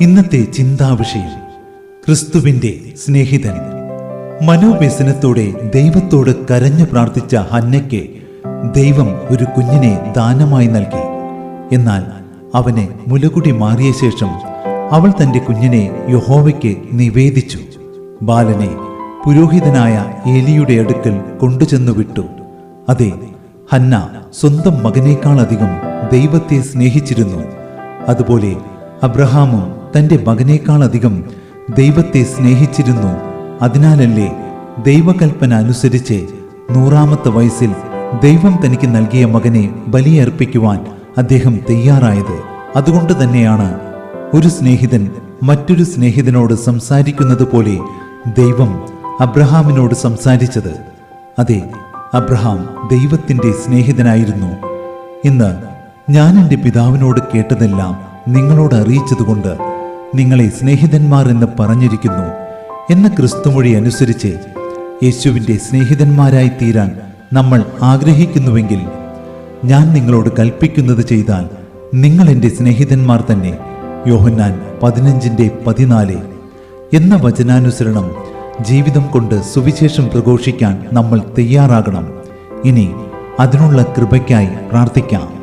ഇന്നത്തെ ചിന്താവിഷയം ക്രിസ്തുവിന്റെ സ്നേഹിതൻ മനോവ്യസനത്തോടെ ദൈവത്തോട് കരഞ്ഞു പ്രാർത്ഥിച്ച ഹന്നയ്ക്ക് ദൈവം ഒരു കുഞ്ഞിനെ ദാനമായി നൽകി. എന്നാൽ അവനെ മുലകുടി മാറിയ ശേഷം അവൾ തന്റെ കുഞ്ഞിനെ യഹോവയ്ക്ക് നിവേദിച്ചു. ബാലനെ പുരോഹിതനായ ഏലിയുടെ അടുക്കൽ കൊണ്ടുചെന്നു വിട്ടു. അതെ ഹന്ന സ്വന്തം മകനേക്കാളധികം ദൈവത്തെ സ്നേഹിച്ചിരുന്നു. അതുപോലെ അബ്രഹാമും തന്റെ മകനേക്കാളധികം ദൈവത്തെ സ്നേഹിച്ചിരുന്നു. അതിനാലല്ലേ ദൈവകൽപ്പന അനുസരിച്ച് നൂറാമത്തെ വയസ്സിൽ ദൈവം തനിക്ക് നൽകിയ മകനെ ബലിയർപ്പിക്കുവാൻ അദ്ദേഹം തയ്യാറായത്. അതുകൊണ്ട് തന്നെയാണ് ഒരു സ്നേഹിതൻ മറ്റൊരു സ്നേഹിതനോട് സംസാരിക്കുന്നത് പോലെ ദൈവം അബ്രഹാമിനോട് സംസാരിച്ചത്. അതെ അബ്രഹാം ദൈവത്തിന്റെ സ്നേഹിതനായിരുന്നു. ഇന്ന് ഞാൻ എന്റെ പിതാവിനോട് കേട്ടതെല്ലാം നിങ്ങളോട് അറിയിച്ചതുകൊണ്ട് നിങ്ങളെ സ്നേഹിതന്മാർ എന്ന് പറഞ്ഞിരിക്കുന്നു എന്ന ക്രിസ്തുമൊഴി അനുസരിച്ച് യേശുവിന്റെ സ്നേഹിതന്മാരായി തീരാൻ നമ്മൾ ആഗ്രഹിക്കുന്നുവെങ്കിൽ ഞാൻ നിങ്ങളോട് കൽപ്പിക്കുന്നത് ചെയ്താൽ നിങ്ങൾ എന്റെ സ്നേഹിതന്മാർ തന്നെ യോഹന്നാൻ പതിനഞ്ചിന്റെ പതിനാല് എന്ന വചനാനുസരണം ജീവിതം കൊണ്ട് സുവിശേഷം പ്രഘോഷിക്കാൻ നമ്മൾ തയ്യാറാകണം. ഇനി അതിനുള്ള കൃപയ്ക്കായി പ്രാർത്ഥിക്കാം.